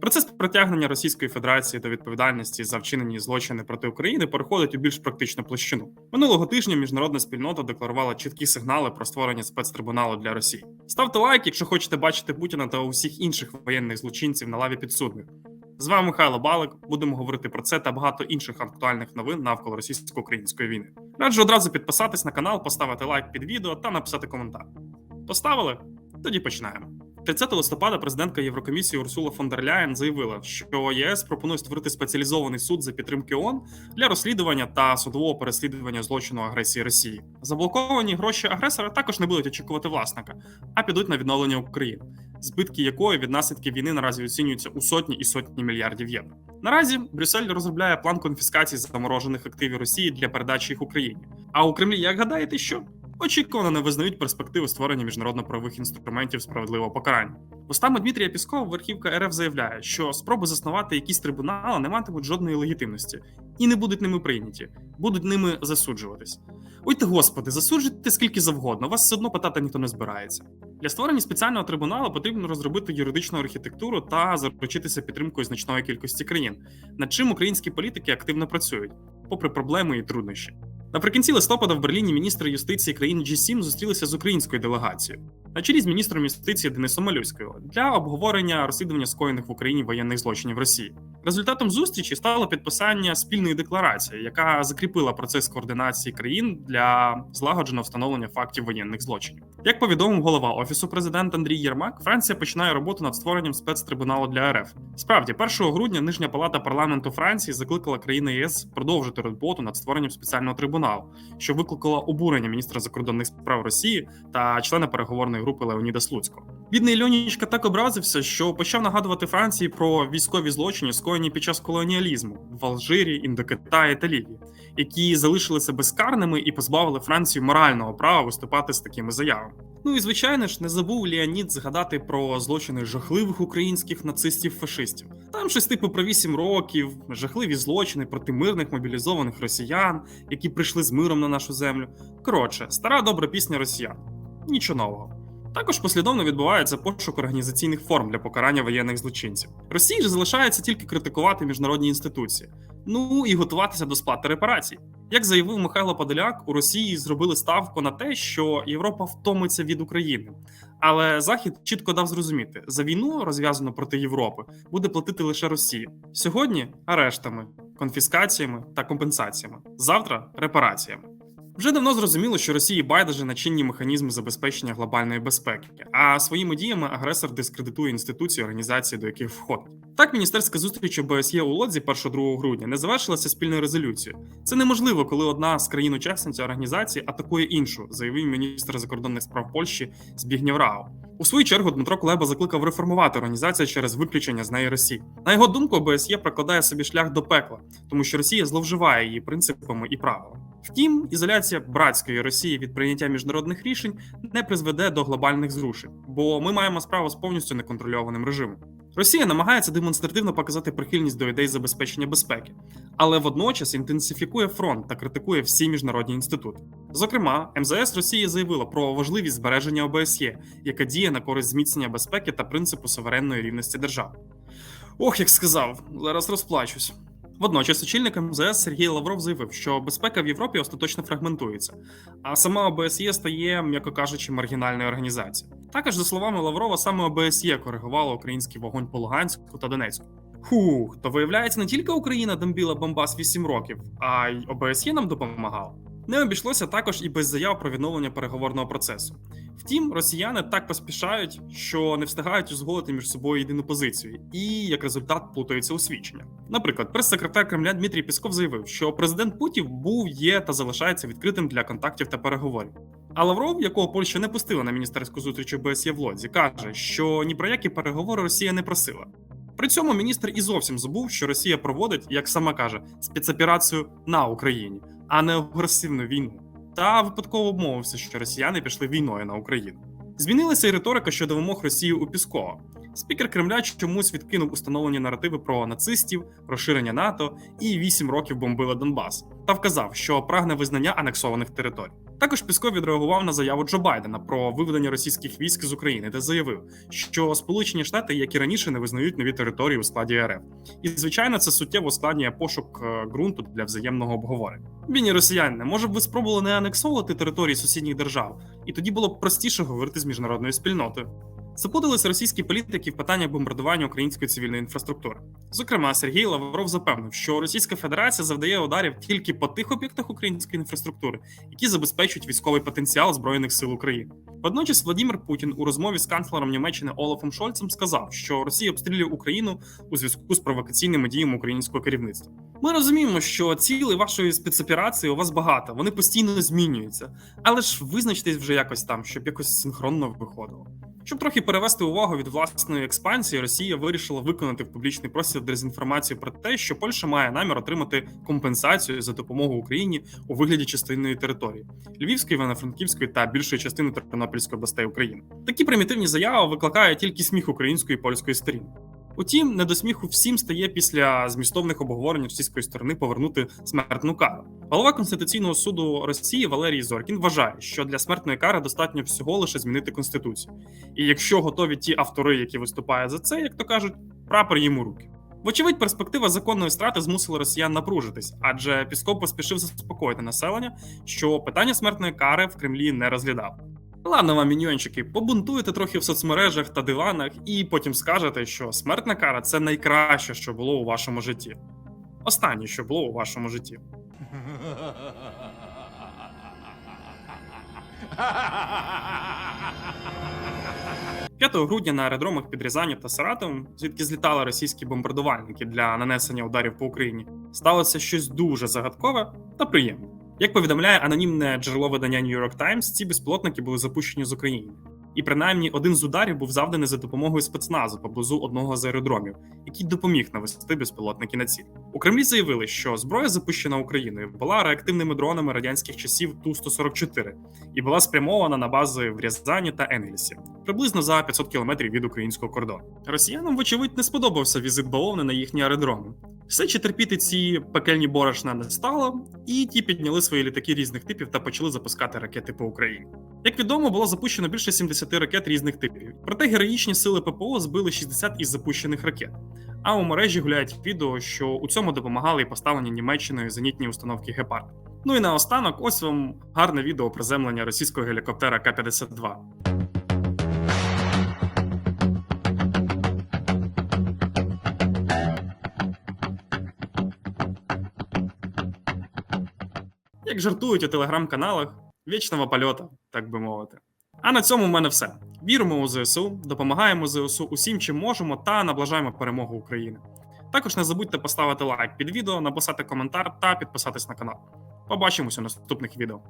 Процес притягнення Російської Федерації до відповідальності за вчинені злочини проти України переходить у більш практичну площину. Минулого тижня міжнародна спільнота декларувала чіткі сигнали про створення спецтрибуналу для Росії. Ставте лайк, якщо хочете бачити Путіна та усіх інших воєнних злочинців на лаві підсудних. З вами Михайло Балик. Будемо говорити про це та багато інших актуальних новин навколо російсько-української війни. Раджу одразу підписатись на канал, поставити лайк під відео та написати коментар. Поставили? Тоді починаємо. 30 листопада президентка Єврокомісії Урсула фон дер Ляєн заявила, що ЄС пропонує створити спеціалізований суд за підтримки ООН для розслідування та судового переслідування злочину агресії Росії. Заблоковані гроші агресора також не будуть очікувати власника, а підуть на відновлення України, збитки якої від наслідків війни наразі оцінюються у сотні і сотні мільярдів євро. Наразі Брюссель розробляє план конфіскації заморожених активів Росії для передачі їх Україні. А у Кремлі, як гадаєте, що? Очікувано не визнають перспективи створення міжнародно-правових інструментів справедливого покарання. Устами Дмитрія Піскова верхівка РФ заявляє, що спроби заснувати якісь трибунали не матимуть жодної легітимності і не будуть ними прийняті, будуть ними засуджуватись. Ой ти господи, засуджуйте скільки завгодно, вас все одно питати ніхто не збирається. Для створення спеціального трибуналу потрібно розробити юридичну архітектуру та заручитися підтримкою значної кількості країн, над чим українські політики активно працюють, попри проблеми і труднощі. Наприкінці листопада в Берліні міністри юстиції країн G7 зустрілися з українською делегацією на чолі з міністром юстиції Денисом Малюською для обговорення розслідування скоєних в Україні воєнних злочинів Росії. Результатом зустрічі стало підписання спільної декларації, яка закріпила процес координації країн для злагодженого встановлення фактів воєнних злочинів. Як повідомив голова офісу президента Андрій Єрмак, Франція починає роботу над створенням спецтрибуналу для РФ. Справді, 1 грудня нижня палата парламенту Франції закликала країни ЄС продовжити роботу над створенням спеціального трибуналу, що викликало обурення міністра закордонних справ Росії та члена переговорної групи Леоніда Слуцького. Бідний Льонічка так образився, що почав нагадувати Франції про військові злочини, скоєні під час колоніалізму в Алжирі, Індокитаї та Лівії, які залишилися безкарними і позбавили Францію морального права виступати з такими заявами. Ну і звичайно ж, не забув Леонід згадати про злочини жахливих українських нацистів-фашистів. Там щось типу про 8 років, жахливі злочини проти мирних мобілізованих росіян, які прийшли з миром на нашу землю. Коротше, стара добра пісня росіян. Нічого нового. Також послідовно відбувається пошук організаційних форм для покарання воєнних злочинців. Росії ж залишається тільки критикувати міжнародні інституції, ну і готуватися до сплати репарацій. Як заявив Михайло Подоляк, у Росії зробили ставку на те, що Європа втомиться від України. Але Захід чітко дав зрозуміти, за війну, розв'язану проти Європи, буде платити лише Росія. Сьогодні арештами, конфіскаціями та компенсаціями. Завтра репараціями. Вже давно зрозуміло, що Росії байдуже на чинні механізми забезпечення глобальної безпеки, а своїми діями агресор дискредитує інституції організації, до яких входить. Так, міністерська зустріч ОБСЄ у Лодзі 1-2 грудня не завершилася спільною резолюцією. Це неможливо, коли одна з країн-учасниць організації атакує іншу, заявив міністр закордонних справ Польщі Збігнєв Рау. У свою чергу Дмитро Кулеба закликав реформувати організацію через виключення з неї Росії. На його думку, ОБСЄ прокладає собі шлях до пекла, тому що Росія зловживає її принципами і правилами. Втім, ізоляція братської Росії від прийняття міжнародних рішень не призведе до глобальних зрушень, бо ми маємо справу з повністю неконтрольованим режимом. Росія намагається демонстративно показати прихильність до ідей забезпечення безпеки, але водночас інтенсифікує фронт та критикує всі міжнародні інститути. Зокрема, МЗС Росії заявила про важливість збереження ОБСЄ, яка діє на користь зміцнення безпеки та принципу суверенної рівності держав. Ох, як сказав, зараз розплачусь. Водночас очільник МЗС Сергій Лавров заявив, що безпека в Європі остаточно фрагментується, а сама ОБСЄ стає, м'яко кажучи, маргінальною організацією. Також, за словами Лаврова, саме ОБСЄ коригувало український вогонь по Луганську та Донецьку. Хух, то виявляється, не тільки Україна домбіла Бомбас 8 років, а й ОБСЄ нам допомагала. Не обійшлося також і без заяв про відновлення переговорного процесу. Втім, росіяни так поспішають, що не встигають узгодити між собою єдину позицію, і як результат плутаються у свідчення. Наприклад, прес-секретар Кремля Дмитрій Пісков заявив, що президент Путін був, є та залишається відкритим для контактів та переговорів. А Лавров, якого Польща не пустила на міністерську зустріч ОБСЄ в Лодзі, каже, що ні про які переговори Росія не просила. При цьому міністр і зовсім забув, що Росія проводить, як сама каже, спецоперацію на Україні, а не агресивну війну. Та випадково обмовився, що росіяни пішли війною на Україну. Змінилася і риторика щодо вимог Росії у Піскова. Спікер Кремля чомусь відкинув установлені наративи про нацистів, розширення НАТО і вісім років бомбили Донбас, та вказав, що прагне визнання анексованих територій. Також Пісков відреагував на заяву Джо Байдена про виведення російських військ з України, де заявив, що Сполучені Штати, як і раніше, не визнають нові території у складі РФ. І звичайно, це суттєво ускладнює пошук е, ґрунту для взаємного обговорення. Бідні росіяни, може б ви спробували не анексовувати території сусідніх держав, і тоді було б простіше говорити з міжнародною спільнотою. Заплутались російські політики в питаннях бомбардування української цивільної інфраструктури. Зокрема, Сергій Лавров запевнив, що Російська Федерація завдає ударів тільки по тих об'єктах української інфраструктури, які забезпечують військовий потенціал збройних сил України. Водночас Владимир Путін у розмові з канцлером Німеччини Олафом Шольцем сказав, що Росія обстрілює Україну у зв'язку з провокаційними діями українського керівництва. Ми розуміємо, що цілей вашої спецоперації у вас багато, вони постійно змінюються, але ж визначтесь вже якось там, щоб якось синхронно виходило. Щоб трохи перевести увагу від власної експансії, Росія вирішила виконати в публічний простір дезінформацію про те, що Польща має намір отримати компенсацію за допомогу Україні у вигляді частинної території Львівської, Івано-Франківської та більшої частини Тернопільської областей України. Такі примітивні заяви викликають тільки сміх української і польської сторін. Утім, не до сміху всім стає після змістовних обговорень російської сторони повернути смертну кару. Голова Конституційного суду Росії Валерій Зоркін вважає, що для смертної кари достатньо всього лише змінити конституцію. І якщо готові ті автори, які виступають за це, як то кажуть, прапор їм у руки. Вочевидь, перспектива законної страти змусила росіян напружитись, адже Пісков поспішив заспокоїти населення, що питання смертної кари в Кремлі не розглядав. Ладно вам, міньйончики, побунтуєте трохи в соцмережах та диванах, і потім скажете, що смертна кара це найкраще, що було у вашому житті. Останнє, що було у вашому житті. 5 грудня на аеродромах під Рязанів та Саратовом, звідки злітали російські бомбардувальники для нанесення ударів по Україні, сталося щось дуже загадкове та приємне. Як повідомляє анонімне джерело видання New York Times, ці безпілотники були запущені з України. І принаймні один з ударів був завданий за допомогою спецназу поблизу одного з аеродромів, який допоміг навести безпілотники на ціль. У Кремлі заявили, що зброя, запущена Україною, була реактивними дронами радянських часів Ту-144 і була спрямована на бази в Рязані та Енгельсі, приблизно за 500 кілометрів від українського кордону. Росіянам, вочевидь, не сподобався візит бавовни на їхні аеродроми. Все чи терпіти ці пекельні борошна не стало, і ті підняли свої літаки різних типів та почали запускати ракети по Україні. Як відомо, було запущено більше 70 ракет різних типів. Проте героїчні сили ППО збили 60 із запущених ракет. А у мережі гуляють відео, що у цьому допомагали і поставлені Німеччиною зенітні установки Гепард. Ну і наостанок, ось вам гарне відео приземлення російського гелікоптера К-52. Як жартують у телеграм-каналах, вічного польоту, так би мовити. А на цьому в мене все. Віримо у ЗСУ, допомагаємо ЗСУ усім, чим можемо, та наближаємо перемогу України. Також не забудьте поставити лайк під відео, написати коментар та підписатись на канал. Побачимось у наступних відео.